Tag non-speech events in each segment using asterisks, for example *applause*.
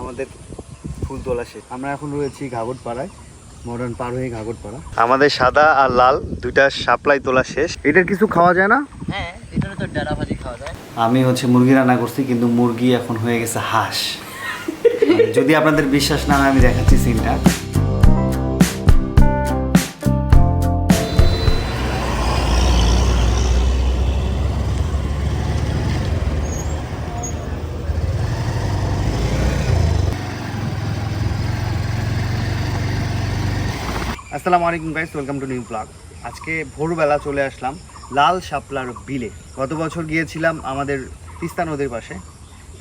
আমাদের ফুল তোলা শেষ আমরা এখন রয়েছি ঘাগরপাড়ায় মডার্ন পার হয়ে ঘাগরপাড়া। আমাদের সাদা আর লাল দুইটা সাপ্লাই তোলা শেষ। এটার কিছু খাওয়া যায় না? হ্যাঁ এটারও তো ডারা ভাজি খাওয়া যায়। আমি হচ্ছে মুরগি রান্না করছি কিন্তু মুরগি এখন হয়ে গেছে হাঁস। *laughs* যদি আপনাদের বিশ্বাস না হয় আমি দেখাচ্ছি সিনটা। আসসালামু আলাইকুম guys welcome to new blog আজকে ভোরবেলা চলে আসলাম লাল শাপলার বিলে। গত বছর গিয়েছিলাম আমাদের তিস্তা নদীর পাশে।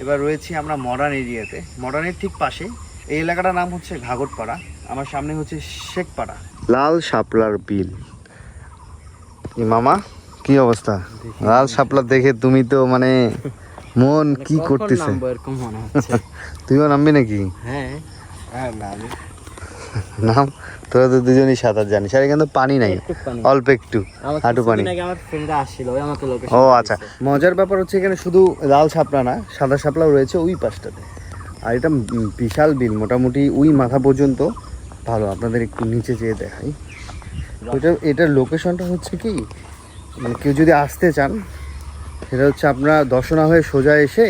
এবার রয়েছি আমরা মডার্ন এরিয়াতে। মডার্নের ঠিক পাশে। এই এলাকাটার নাম হচ্ছে ঘাগরপাড়া। আমার সামনে হচ্ছে শেখপাড়া। লাল শাপলার বিল। মামা কি অবস্থা? লাল শাপলা দেখে তুমি তো মানে মন কি করতেছে? মনে *laughs* তুইও নামবি নাকি? হ্যাঁ। হ্যাঁ নাম? তোরা তো দুজনই সাঁতার জানিস। আর এখানে তো পানি নাই। অল্প একটু হাঁটু পানি। ও আচ্ছা। মজার ব্যাপার হচ্ছে এখানে শুধু লাল শাপলা না সাদা শাপলাও রয়েছে ওই পাশটাতে। আর এটা বিশাল বিল মোটামুটি ওই মাথা পর্যন্ত। ভালো আপনাদের একটু নিচে যেয়ে দেখাই। ওইটা এটার লোকেশনটা হচ্ছে কি মানে কেউ যদি আসতে চান সেটা হচ্ছে আপনারা দর্শনা হয়ে সোজা এসে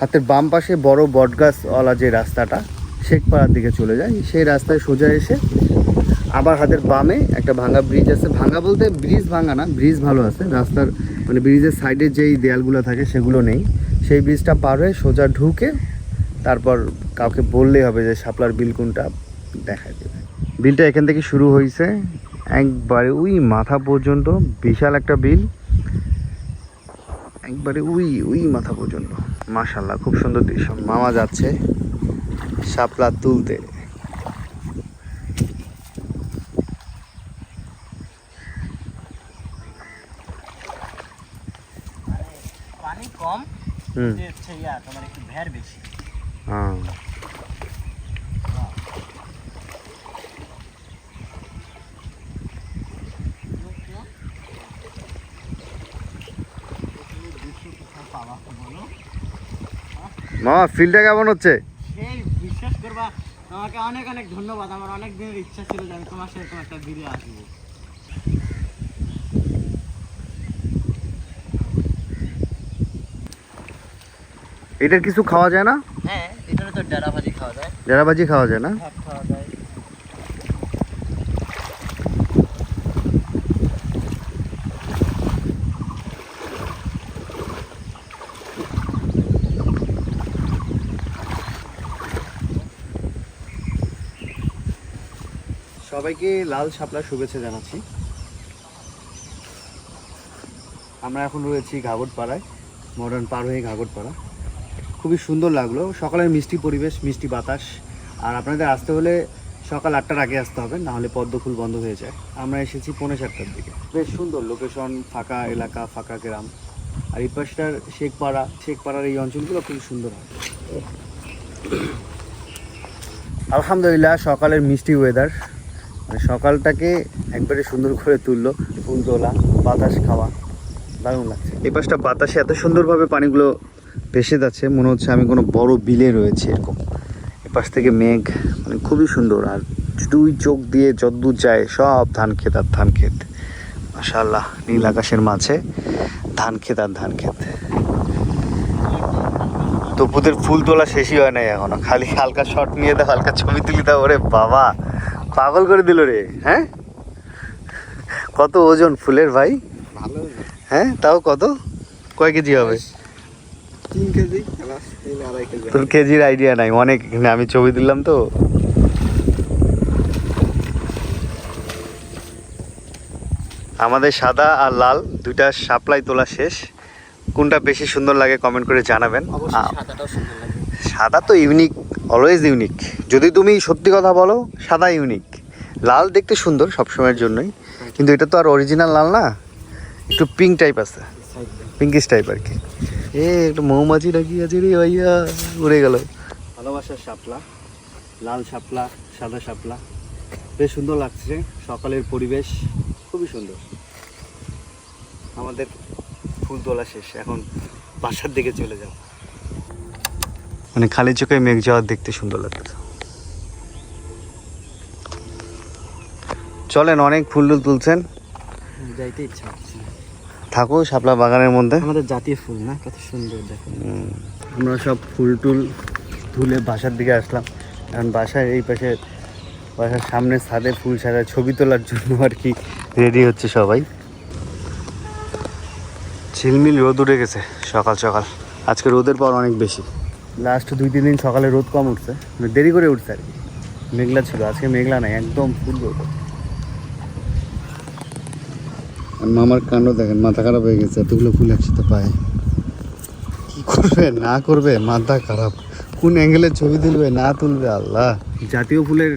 হাতের বাম পাশে বড় বটগাছওয়ালা যে রাস্তাটা শেখপাড়ার দিকে চলে যায়। সেই রাস্তায় সোজা এসে আবার হাতের বামে একটা ভাঙা ব্রিজ আছে। ভাঙা বলতে ব্রিজ ভাঙা না ব্রিজ ভালো আছে। রাস্তার মানে ব্রিজের সাইডে যেই দেয়ালগুলো থাকে সেগুলো নেই। সেই ব্রিজটা পার হয়ে সোজা ঢুকে তারপর কাউকে বললেই হবে যে শাপলার বিল কোনটা দেখা দেবে। বিলটা এখান থেকে শুরু হয়েছে একবারে ওই মাথা পর্যন্ত, বিশাল একটা বিল। একবারে ওই ওই মাথা পর্যন্ত। মাশাল্লাহ খুব সুন্দর দৃশ্য। মামা যাচ্ছে। শাপলা তুলতে। পানি কম হচ্ছে ইয়া তোমার একটু বেশি। হ্যাঁ। মামা কেমন হচ্ছে? তোমাকে অনেক অনেক ধন্যবাদ আমার অনেক দিনের ইচ্ছা ছিল যে আমি তোমার সাথে একটা ভিডিও আসব। এটার কিছু খাওয়া যায় না? হ্যাঁ এটার তো ডেরা ভাজি খাওয়া যায়। ডেরা ভাজি খাওয়া যায় না? সবাইকে লাল শাপলার শুভেচ্ছা জানাচ্ছি। আমরা এখন রয়েছি ঘাগরপাড়ায় মডার্ন পার হয়ে ঘাগরপাড়া। খুবই সুন্দর লাগল, সকালের মিষ্টি পরিবেশ, মিষ্টি বাতাস। আর আপনাদের আসতে হলে সকাল আটটার আগে আসতে হবে, না হলে পদ্ম ফুল বন্ধ হয়ে যায়। আমরা এসেছি পৌনে সাতটার দিকে। বেশ সুন্দর লোকেশন ফাঁকা এলাকা, ফাঁকা গ্রাম। আর এই পাশটার শেখপাড়া, শেখপাড়ার এই অঞ্চলগুলো খুবই সুন্দর হয়। আলহামদুলিল্লাহ, সকালের মিষ্টি ওয়েদার মানে সকালটাকে একবারে সুন্দর করে তুললো ফুল তোলা, বাতাস খাওয়া, দারুণ লাগছে। এই পাশটা বাতাসে এত সুন্দরভাবে পানিগুলো ভেসে যাচ্ছে, মনে হচ্ছে আমি কোনো বড় বিলে রয়েছে এরকম। পাশ থেকে মেঘ মানে খুবই সুন্দর, আর দুই চোখ দিয়ে যদ্দূর যায়, সব ধান ক্ষেত আর ধান ক্ষেত। মাশাল্লাহ নীল আকাশের মাঝে ধান ক্ষেত আর ধান ক্ষেত। তপুদের ফুল তোলা শেষই হয় নাই এখনও, খালি হালকা শট নিয়ে দাও, হালকা ছবি তুলি দাও, ওরে বাবা। পাগল করে দিল রে হ্যাঁ? কত ওজন ফুলের ভাই? ভালো হ্যাঁ তাও কত? কয় কেজি হবে? তোর কেজির আইডিয়া নাই অনেক আমি ছবি দিলাম তো। আমাদের সাদা আর লাল দুইটা সাপ্লাই তোলা শেষ। কোনটা বেশি সুন্দর লাগে কমেন্ট করে জানাবেন। সাদা তো ইউনিক অলওয়েজ ইউনিক যদি তুমি সত্যি কথা বলো, সাদা ইউনিক লাল দেখতে সুন্দর সবসময়ের জন্যই, কিন্তু এটা তো আর অরিজিনাল লাল না। একটু পিঙ্ক টাইপ আছে। পিঙ্কিশ টাইপ আর কি। এ, একটু মৌমাছি নাকি আছে রে ভাইয়া, উড়ে গেল। ভালোবাসার শাপলা, লাল শাপলা, সাদা শাপলা। বেশ সুন্দর লাগছে, সকালের পরিবেশ খুবই সুন্দর। আমাদের ফুল তোলা শেষ, এখন বাসার দিকে চলে যাও মানে খালি চোখে মেঘ যাওয়ার দেখতে সুন্দর লাগতেছে। চলেন অনেক ফুল টুল তুলছেন। যাইতে ইচ্ছা হচ্ছে থাকো শাপলা বাগানের মধ্যে। আমাদের জাতীয় ফুল না কত সুন্দর দেখো। আমরা সব ফুল টুল তুলে বাসার দিকে আসলাম। কারণ বাসার এই পাশে বাসার সামনে ছাদে ফুল ছাড়া ছবি তোলার জন্য আর কি রেডি হচ্ছে সবাই। ঝিলমিল রোদ উঠে গেছে সকাল সকাল। আজকে রোদের পর অনেক বেশি। লাস্ট দুই তিন দিন সকালে রোদ কম উঠছে। মানে দেরি করে উঠছে আর কি। মেঘলা ছিল আজকে মেঘলা নাই একদম ফুল রোদ। মামার কাণ্ড দেখেন মাথা খারাপ হয়ে গেছে এতগুলো ফুল একসাথে পায়। কি করবে না করবে মাথা খারাপ। কোন অ্যাঙ্গেলে ছবি তুলবে না তুলবে আল্লাহ। জাতীয় ফুলের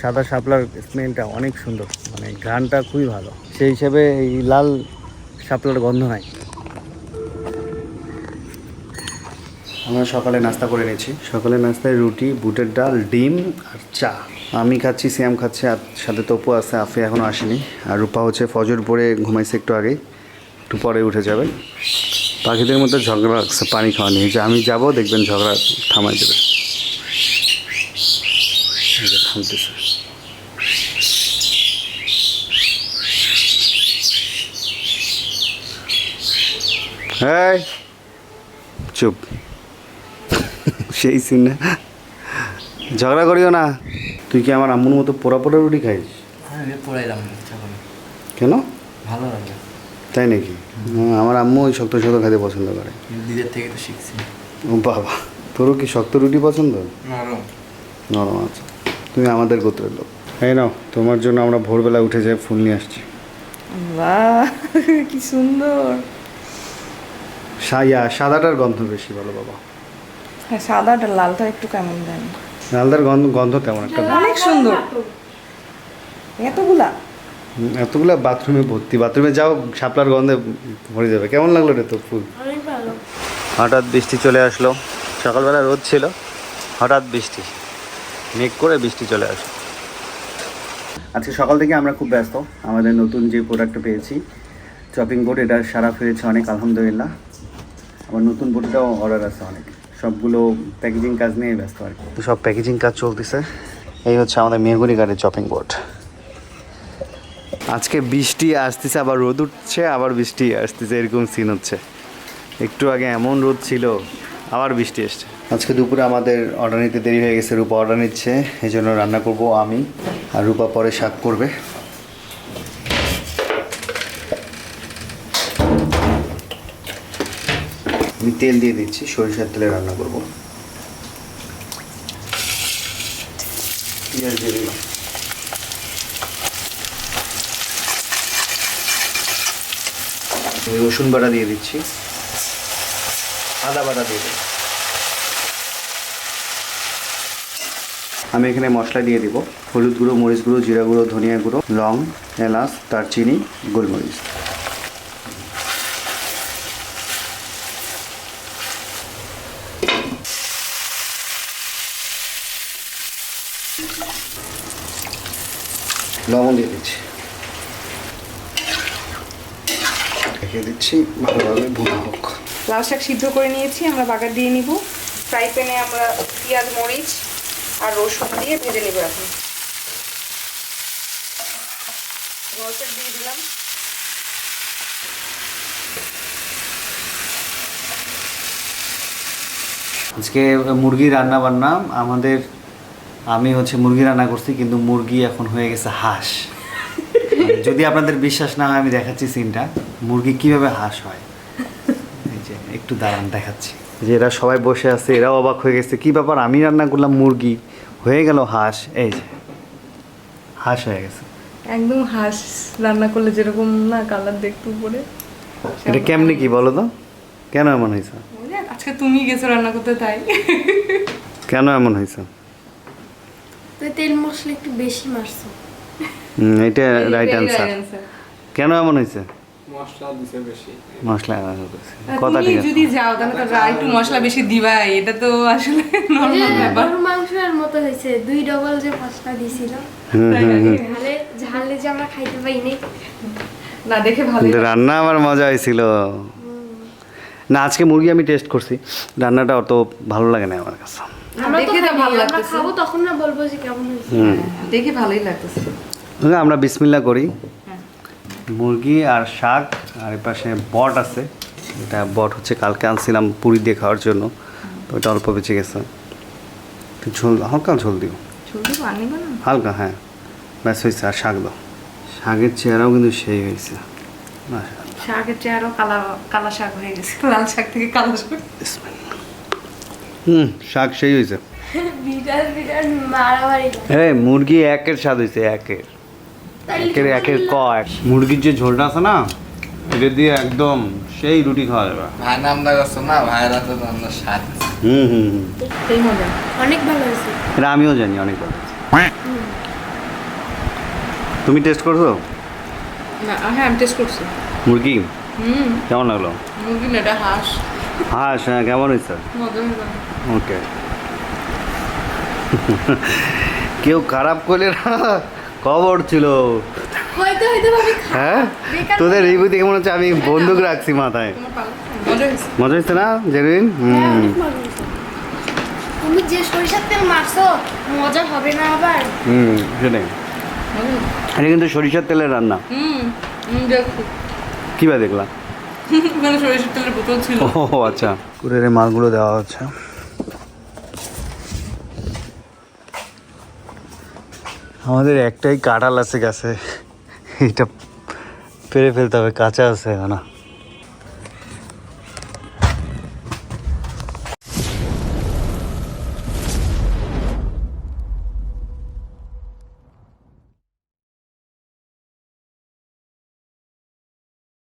সাদা শাপলার স্মেলটা অনেক সুন্দর মানে ঘ্রাণটা খুবই ভালো। সেই হিসাবে এই লাল শাপলার গন্ধ নাই। আমরা সকালে নাস্তা করে নিয়েছি। সকালে নাস্তায় রুটি বুটের ডাল ডিম আর চা। আমি খাচ্ছি শ্যাম খাচ্ছে আর সাথে তপু আছে আফে এখনও আসেনি। আর রূপা হচ্ছে ফজর পরে ঘুমাইছে একটু আগে। একটু পরে উঠে যাবে। পাখিদের মধ্যে ঝগড়া লাগছে পানি খাওয়া নিয়ে যে আমি যাব দেখবেন ঝগড়া থামাই দেবে। এই যে থামতেছে। এই চুপ। সেই সিন। না ঝগড়া করিও না। তুই কি আমার আম্মুর মতো পোড়া পোড়া রুটি খাইস? আমি পড়াইলাম ইচ্ছা করে কেন? ভালো লাগে। তাই নাকি? আমার আম্মু ওই শক্ত শক্ত খাইতে পছন্দ করে। দিদির থেকে তো শিখছি। ও বাবা তোরও কি শক্ত রুটি পছন্দ? নরম। নরম আছে তুমি আমাদের গোত্রের লোক। এই নাও তোমার জন্য আমরা ভোরবেলা উঠে যাই ফুল নিয়ে আসছি। বাহ কি সুন্দর। সাইয়া সাদাটার গন্ধ বেশি ভালো বাবা। হ্যাঁ সাদাটা লালটা একটু কেমন দেন? লালদার গন্ধ গন্ধ তেমন একটা অনেক সুন্দর। এতগুলা? এতগুলা বাথরুমে ভর্তি। বাথরুমে যাও শাপলার গন্ধে ভরে যাবে। কেমন লাগল রে তোর ফুল? হঠাৎ বৃষ্টি চলে আসলো। সকালবেলা রোদ ছিল। হঠাৎ বৃষ্টি। মেঘ করে বৃষ্টি চলে আসলো। আজকে সকাল থেকে আমরা খুব ব্যস্ত। আমাদের নতুন যে প্রোডাক্ট পেয়েছি চপিং বোর্ড এটা সারা ফিরেছে অনেক আলহামদুলিল্লাহ। আবার নতুন বোর্ডটাও অর্ডার আছে অনেক। সবগুলো প্যাকেজিং কাজ নিয়ে ব্যস্ত আর কি। সব প্যাকেজিং কাজ চলতেছে। এই হচ্ছে আমাদের মেহগুনি গাড়ির চপিং বোর্ড আজকে বৃষ্টি আসতেছে, আবার রোদ উঠছে, আবার বৃষ্টি আসতেছে, এরকম সিন হচ্ছে। একটু আগে এমন রোদ ছিল, আবার বৃষ্টি এসছে। আজকে দুপুরে আমাদের অর্ডার নিতে দেরি হয়ে গেছে, রূপা অর্ডার নিচ্ছে, এই জন্য রান্না করব আমি, আর রূপা পরে শাক করবে। আমি তেল দিয়ে দিচ্ছি, সরিষার তেলে রান্না করব। পেঁয়াজ দিয়ে দিলাম। রসুন বাটা দিয়ে দিচ্ছি। আদা বাটা দিয়ে দেবো আমি এখানে মশলা দিয়ে দিব। হলুদ গুঁড়ো, মরিচ গুঁড়ো, জিরা গুঁড়ো, ধনিয়া গুঁড়ো, লং, এলাচ, দারচিনি, গোলমরিচ। লবণ দিয়ে দিচ্ছি। রেখে দিচ্ছি ভালোভাবে ভুনা হোক। লাল শাক সিদ্ধ করে নিয়েছি আমরা বাগার দিয়ে নিব। ফ্রাই প্যানে আমরা পেঁয়াজ মরিচ আর রসুন দিয়ে ভেজে নেব এখন। রসুন দিয়ে দিলাম। আজকে মুরগি রান্না বান্না আমাদের আমি হচ্ছে মুরগি রান্না করছি কিন্তু মুরগি এখন হয়ে গেছে হাঁস। মানে যদি আপনাদের বিশ্বাস না হয় আমি দেখাচ্ছি সিনটা। মুরগি কীভাবে হাঁস হয়? এই যে একটু দাঁড়ান দেখাচ্ছি। যে এরা সবাই বসে আছে এরাও অবাক হয়ে গেছে কি ব্যাপার আমি রান্না করলাম মুরগি হয়ে গেল হাঁস? এই যে হাঁস হয়ে গেছে। একদম হাঁস রান্না করলে যেরকম না কালার দেখতে উপরে এটা কেমনি কি বলো তো? কেন এমন হয়েছে? আজকে তুমি গেছো রান্না করতে তাই। কেন এমন হয়েছে? তেল মশলা একটু বেশি মারছো। এটা রাইট আনসার কেন এমন হয়েছে? মশলা দিছে বেশি। মশলা ব্যবহার করছি। আর কথা ঠিক যদি যাও তাহলে তো একটু মশলা বেশি দিবাই। এটা তো আসলে নর্মাল ব্যাপার। মাংসের মতো হয়েছে। দুই ডবল যে মশলা দিছিল। হুম, হুম, হুম। ঝালে ঝালে যে আমরা খাইতে পাইনি না দেখে ভালো রান্না আমার মজা হয়েছিল। না আজকে মুরগি আমি টেস্ট করছি। রান্নাটা অত ভালো লাগে না আমার কাছে। দেখে তো ভালো আমরা লাগতেছে। খাব তখন না বলব যে কেমন হয়েছে। দেখে ভালোই লাগতেছে। আমরা বিসমিল্লা করি। মুরগি আর শাক আর এ পাশে বট আছে। এটা বট হচ্ছে কালকে আনছিলাম পুরি দিয়ে খাওয়ার জন্য। তো ওটা অল্প বেঁচে গেছে। একটু ঝোল হালকা ঝোল দিও। হালকা হ্যাঁ। ব্যাস হয়েছে আর শাক দাও। শাকের চেহারাও কিন্তু সেই হয়েছে। শাকের চেহারাও কালা কালা শাক হয়ে গেছে। লাল শাক থেকে কালো শাক। হুম শাক সেই হয়েছে। হ্যাঁ মুরগি একের স্বাদ হয়েছে একের। একের একের ক এক মুরগির যে ঝোলটা আছে না এটা দিয়ে একদম সেই রুটি খাওয়া যাবে। ভাই করছ না ভাইরা তো আমরা সাত হুম হুম হুম। অনেক ভালো হয়েছে। এটা আমিও জানি অনেক ভালো তুমি টেস্ট করছ? না হ্যাঁ আমি টেস্ট করছি। মুরগি? হুম। কেমন লাগল? মুরগি না এটা হাঁস। হাঁস হ্যাঁ কেমন হয়েছে? মজা। ওকে। কেউ খারাপ করলে না খবর ছিল। হ্যাঁ? তোদের রিভিউ দেখে মনে হচ্ছে? আমি বন্দুক রাখছি মাথায়। মজা হয়েছে। হচ্ছে না জেনুইন? হ্যাঁ, হুম। তুমি যে সরিষার তেল মারছো মজা হবে না আবার? হুম সেটাই। এটা কিন্তু সরিষার তেলের রান্না। হুম হুম কি বা দেখলাম *laughs* ওখানে সরিষার তেলের বোতল ছিল। ও আচ্ছা। কুরের মালগুলো দেওয়া হচ্ছে। আমাদের একটাই কাঁঠাল আছে গাছে। এটা পেরে ফেলতে হবে কাঁচা আছে না